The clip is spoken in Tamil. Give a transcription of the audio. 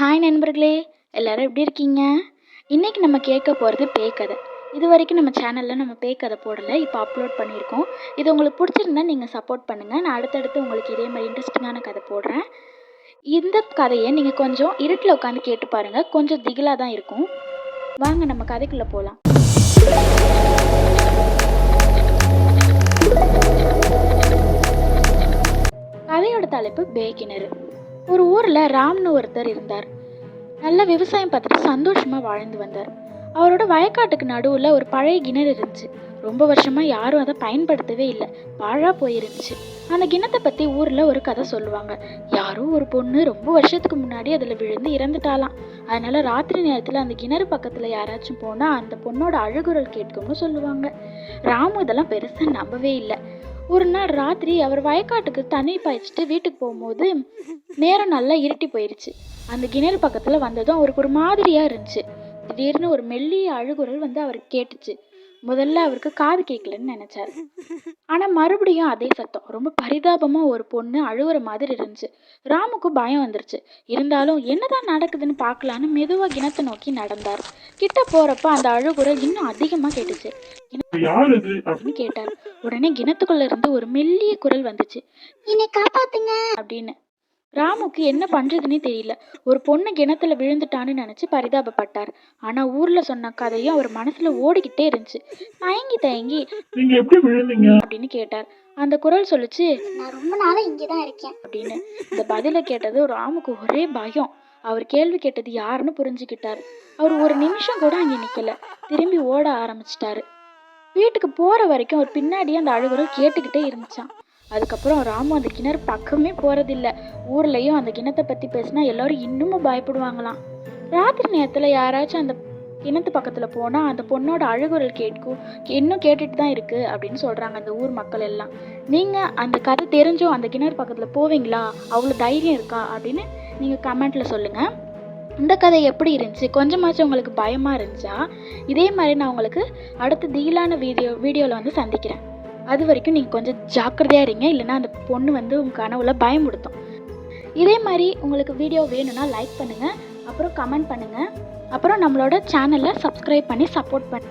ஹாய் நண்பர்களே. எல்லாரும் எப்படி இருக்கீங்க? இன்னைக்கு நம்ம கேட்க போகிறது பேய் கதை. இது வரைக்கும் நம்ம சேனலில் நம்ம பேய் கதை போடலை. இப்போ அப்லோட் பண்ணியிருக்கோம். இது உங்களுக்கு பிடிச்சிருந்தா நீங்கள் சப்போர்ட் பண்ணுங்கள் நான் அடுத்தடுத்து உங்களுக்கு இதே மாதிரி இன்ட்ரெஸ்டிங்கான கதை போடுறேன். இந்த கதையை நீங்கள் கொஞ்சம் இருட்டில் உட்காந்து கேட்டு பாருங்கள் கொஞ்சம் திகிலாக தான் இருக்கும். வாங்க நம்ம கதைக்குள்ளே போகலாம் கதையோட தலைப்பு பேய் கிணறு. ஒரு ஊரில் ராம்னு ஒருத்தர் இருந்தார். நல்ல விவசாயம் பார்த்துட்டு சந்தோஷமாக வாழ்ந்து வந்தார். அவரோட வயக்காட்டுக்கு நடுவில் ஒரு பழைய கிணறு இருந்துச்சு. ரொம்ப வருஷமாக யாரும் அதை பயன்படுத்தவே இல்லை. பாழாக போயிருந்துச்சு. அந்த கிணத்தை பற்றி ஊரில் ஒரு கதை சொல்லுவாங்க. யாரோ ஒரு பொண்ணு ரொம்ப வருஷத்துக்கு முன்னாடி அதில் விழுந்து இறந்துட்டாலாம் அதனால் ராத்திரி நேரத்தில் அந்த கிணறு பக்கத்தில் யாராச்சும் போனால் அந்த பொண்ணோட அழுகுரல் கேட்கும்னு சொல்லுவாங்க. ராமு இதெல்லாம் பெருசாக நம்பவே இல்லை. ஒரு நாள் ராத்திரி அவர் வயக்காட்டுக்கு தண்ணி பாய்ச்சிட்டு வீட்டுக்கு போகும்போது நேரம் நல்லா இருட்டி போயிடுச்சு அந்த கிணறு பக்கத்தில் வந்ததும் அவருக்கு ஒரு மாதிரியாக இருந்துச்சு. திடீர்னு ஒரு மெல்லிய அழுகுரல் வந்து அவருக்கு கேட்டுச்சு. முதல்ல அவருக்கு காது கேட்கலன்னு நினைச்சாரு. ஆனா மறுபடியும் அதே சத்தம். ரொம்ப பரிதாபமா ஒரு பொண்ணு அழுகுற மாதிரி இருந்துச்சு. ராமுக்கு பயம் வந்துருச்சு. இருந்தாலும் என்னதான் நடக்குதுன்னு பார்க்கலான்னு மெதுவா கிணத்தை நோக்கி நடந்தார். கிட்ட போறப்ப அந்த அழுகுரல் இன்னும் அதிகமா கேட்டுச்சு. அப்படின்னு கேட்டார். உடனே கிணத்துக்குள்ள இருந்து ஒரு மெல்லிய குரல் வந்துச்சு. என்னை காப்பாத்துங்க அப்படின்னு. ராமுக்கு என்ன பண்றதுன்னே தெரியல. ஒரு பொண்ணு கிணத்துல விழுந்துட்டான்னு நினைச்சு பரிதாபப்பட்டார். ஆனா ஊர்ல சொன்ன கதையும் அவர் மனசுல ஓடிக்கிட்டே இருந்துச்சு. தயங்கி தயங்கி நீங்க எப்படி விழுந்தீங்க? அப்படின்னு கேட்டார். அந்த குரல் சொல்லுச்சு நான் ரொம்ப நாளா இங்கே தான் இருக்கேன் அப்படின்னு. இந்த பதிலை கேட்டது ராமுக்கு ஒரே பயம். அவர் கேள்வி கேட்டது யாருன்னு புரிஞ்சுக்கிட்டார். அவர் ஒரு நிமிஷம் கூட அங்கே நிக்கல. திரும்பி ஓட ஆரம்பிச்சிட்டாரு. வீட்டுக்கு போற வரைக்கும் அவர் பின்னாடியே அந்த அழுகுரல் கேட்டுக்கிட்டே இருந்துச்சான் அதுக்கப்புறம் ராமு அந்த கிணறு பக்கமே போகிறதில்ல ஊர்லேயும் அந்த கிணத்தை பற்றி பேசினா எல்லாரும் இன்னமும் பயப்படுவாங்களாம். ராத்திரி நேரத்தில் யாராச்சும் அந்த கிணத்து பக்கத்தில் போனால் அந்த பொண்ணோட அழுகுரல் கேட்கும் இன்னும் கேட்டுட்டு தான் இருக்குது அப்படின்னு சொல்கிறாங்க அந்த ஊர் மக்கள் எல்லாம். நீங்கள் அந்த கதை தெரிஞ்சும் அந்த கிணறு பக்கத்தில் போவீங்களா? அவ்வளோ தைரியம் இருக்கா? அப்படின்னு நீங்கள் கமெண்ட்டில் சொல்லுங்கள் இந்த கதை எப்படி இருந்துச்சு? கொஞ்சமாச்சும் உங்களுக்கு பயமாக இருந்துச்சா? இதே மாதிரி நான் உங்களுக்கு அடுத்த திகிலான வீடியோ வீடியோவில் வந்து சந்திக்கிறேன். அது வரைக்கும் நீங்கள் கொஞ்சம் ஜாக்கிரதையாக இருங்க. இல்லைன்னா அந்த பொண்ணு வந்து உங்கள் கனவுல பயமுடுத்தும் இதே மாதிரி உங்களுக்கு வீடியோ வேணும்னா லைக் பண்ணுங்கள் அப்புறம் கமெண்ட் பண்ணுங்கள் அப்புறம் நம்மளோட சேனலை சப்ஸ்கிரைப் பண்ணி சப்போர்ட் பண்ணு.